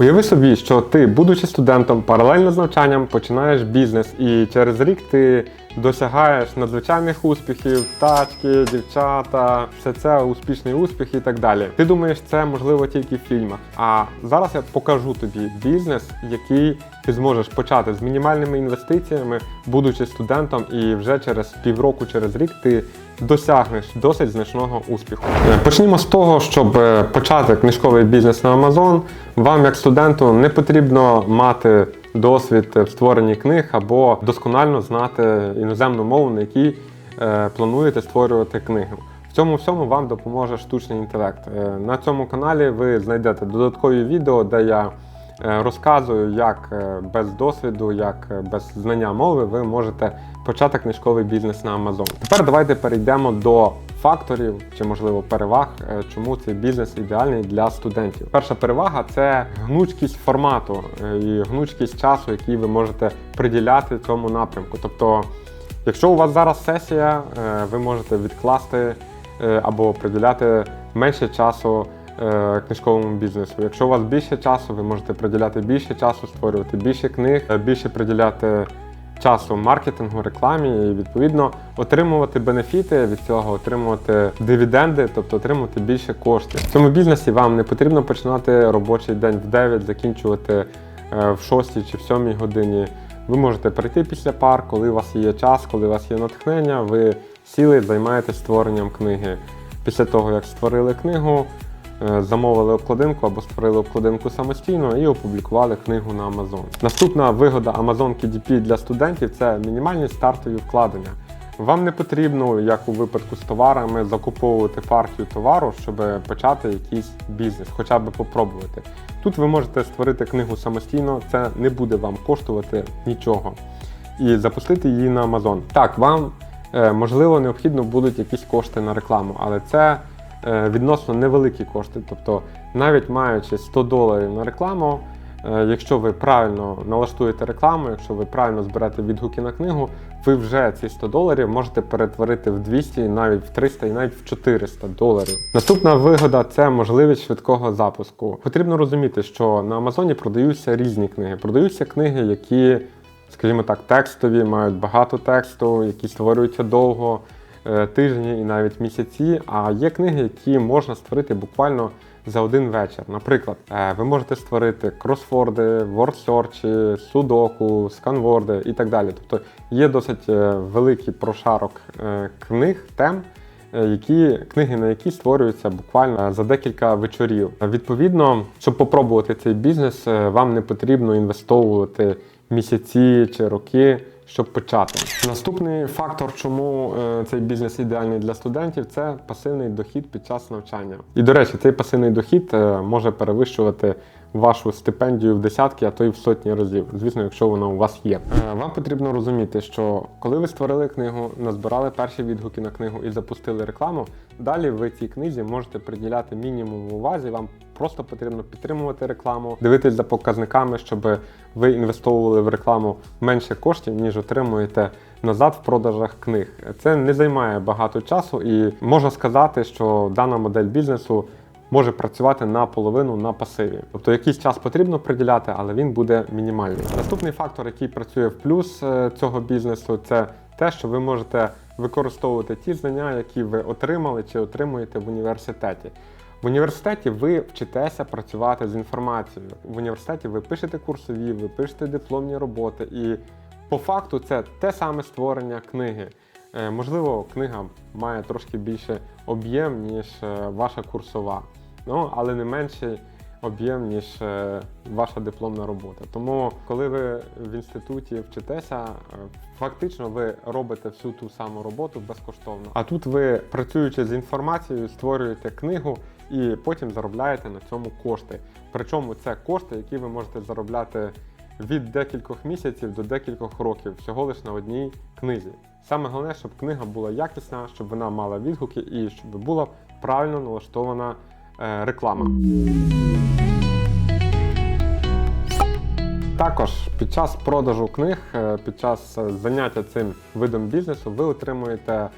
Уяви собі, що ти, будучи студентом, паралельно з навчанням починаєш бізнес, і через рік ти досягаєш надзвичайних успіхів, тачки, дівчата, все це успішний успіх і так далі. Ти думаєш, це можливо тільки в фільмах. А зараз я покажу тобі бізнес, який ти зможеш почати з мінімальними інвестиціями, будучи студентом, і вже через півроку, через рік ти досягнеш досить значного успіху. Е, Почнімо з того, щоб е, почати книжковий бізнес на Amazon. Вам, як студенту, не потрібно мати досвід в створенні книг або досконально знати іноземну мову, на якій е, плануєте створювати книгу. В цьому всьому вам допоможе штучний інтелект. Е, На цьому каналі ви знайдете додаткові відео, де я е, розказую, як без досвіду, як без знання мови ви можете почати книжковий бізнес на Amazon. Тепер давайте перейдемо до факторів чи, можливо, переваг, е, чому цей бізнес ідеальний для студентів. Перша перевага це гнучкість формату е, і гнучкість часу, який ви можете приділяти цьому напрямку. Тобто, якщо у вас зараз сесія, е, ви можете відкласти або приділяти менше часу книжковому бізнесу. Якщо у вас більше часу, ви можете приділяти більше часу, створювати більше книг, більше приділяти часу маркетингу, рекламі і відповідно отримувати бенефіти від цього, отримувати дивіденди, тобто отримувати більше коштів. В цьому бізнесі вам не потрібно починати робочий день в 9, закінчувати е, в 6 чи в 7 годині. Ви можете прийти після пар, коли у вас є час, коли у вас є натхнення, ви сіли, займаєтесь створенням книги. Після того, як створили книгу, замовили обкладинку або створили обкладинку самостійно і опублікували книгу на Amazon. Наступна вигода Amazon KDP для студентів це мінімальні стартові вкладення. Вам не потрібно, як у випадку з товарами, закуповувати партію товару, щоб почати якийсь бізнес, хоча б попробувати. Тут ви можете створити книгу самостійно, це не буде вам коштувати нічого. І запустити її на Amazon. Так, вам е, можливо необхідно будуть якісь кошти на рекламу, але це е, відносно невеликі кошти. Тобто, навіть маючи 100 доларів на рекламу, е, якщо ви правильно налаштуєте рекламу, якщо ви правильно зберете відгуки на книгу, ви вже ці 100 доларів можете перетворити в 200, навіть в 300 і навіть в 400 доларів. Наступна вигода це можливість швидкого запуску. Потрібно розуміти, що на Амазоні продаються різні книги. Продаються книги, які, скажімо так, текстові, мають багато тексту, які створюються довго, е, тижні і навіть місяці. А є книги, які можна створити буквально за один вечір. Наприклад, е, ви можете створити кросфорди, вордсерчі, судоку, сканворди і так далі. Тобто є досить е, великий прошарок е, книг, тем. е, Які книги на які створюються буквально за декілька вечорів. Відповідно, щоб попробувати цей бізнес, е, вам не потрібно інвестовувати місяці чи роки, щоб почати. Наступний фактор, чому е, цей бізнес ідеальний для студентів, це пасивний дохід під час навчання. І до речі, цей пасивний дохід е, може перевищувати вашу стипендію в десятки, а то й в сотні разів. Звісно, якщо вона у вас є. Е, Вам потрібно розуміти, що коли ви створили книгу, назбирали перші відгуки на книгу і запустили рекламу, далі ви цій книзі можете приділяти мінімум уваги. Вам просто потрібно підтримувати рекламу, дивитись за показниками, щоб ви інвестовували в рекламу менше коштів, ніж отримуєте назад в продажах книг. Це не займає багато часу, і можна сказати, що дана модель бізнесу може працювати наполовину на пасиві. Тобто якийсь час потрібно приділяти, але він буде мінімальний. Наступний фактор, який працює в плюс е, цього бізнесу, це те, що ви можете використовувати ті знання, які ви отримали чи отримуєте в університеті. В університеті ви вчитеся працювати з інформацією. В університеті ви пишете курсові, ви пишете дипломні роботи, і по факту це те саме створення книги. Е, Можливо, книга має трошки більше об'єм, ніж е, ваша курсова, ну але не менший об'єм, ніж е, ваша дипломна робота. Тому, коли ви в інституті вчитеся, е, фактично ви робите всю ту саму роботу безкоштовно. А тут ви, працюючи з інформацією, створюєте книгу і потім заробляєте на цьому кошти. Причому це кошти, які ви можете заробляти від декількох місяців до декількох років, всього лише на одній книзі. Саме головне, щоб книга була якісна, щоб вона мала відгуки і щоб була правильно налаштована реклама. Також під час продажу книг, е, під час е, заняття цим видом бізнесу, ви отримуєте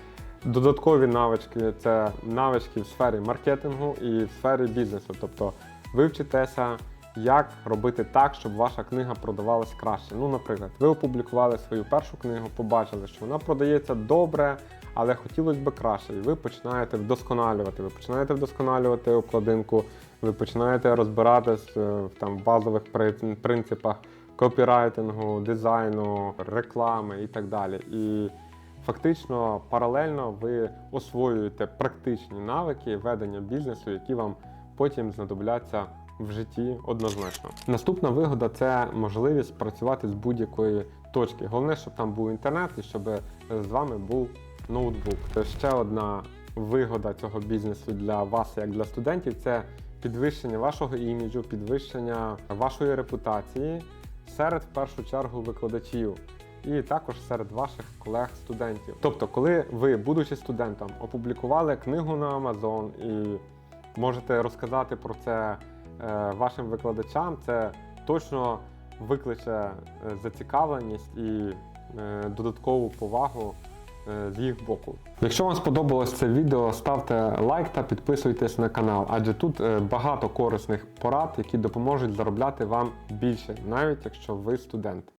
додаткові навички. Це навички в сфері маркетингу і в сфері бізнесу. Тобто ви вчитеся, як робити так, щоб ваша книга продавалась краще. Ну, наприклад, ви опублікували свою першу книгу, побачили, що вона продається добре, але хотілося б краще. І ви починаєте вдосконалювати. Ви починаєте вдосконалювати обкладинку, ви починаєте розбиратись е, в там базових принципах копірайтингу, дизайну, реклами і так далі. І фактично паралельно ви освоюєте практичні навики ведення бізнесу, які вам потім знадобляться в житті однозначно. Наступна вигода це можливість працювати з будь-якої точки. Головне, щоб там був інтернет і щоб з вами був ноутбук. Це ще одна вигода цього бізнесу для вас, як для студентів, це підвищення вашого іміджу, підвищення вашої репутації серед в першу чергу викладачів. І також серед ваших колег-студентів. Тобто, коли ви, будучи студентом, опублікували книгу на Amazon і можете розказати про це е, вашим викладачам, це точно викличе е, зацікавленість і е, додаткову повагу е, з їх боку. Якщо вам сподобалось це відео, ставте лайк та підписуйтесь на канал, адже тут е, багато корисних порад, які допоможуть заробляти вам більше, навіть якщо ви студент.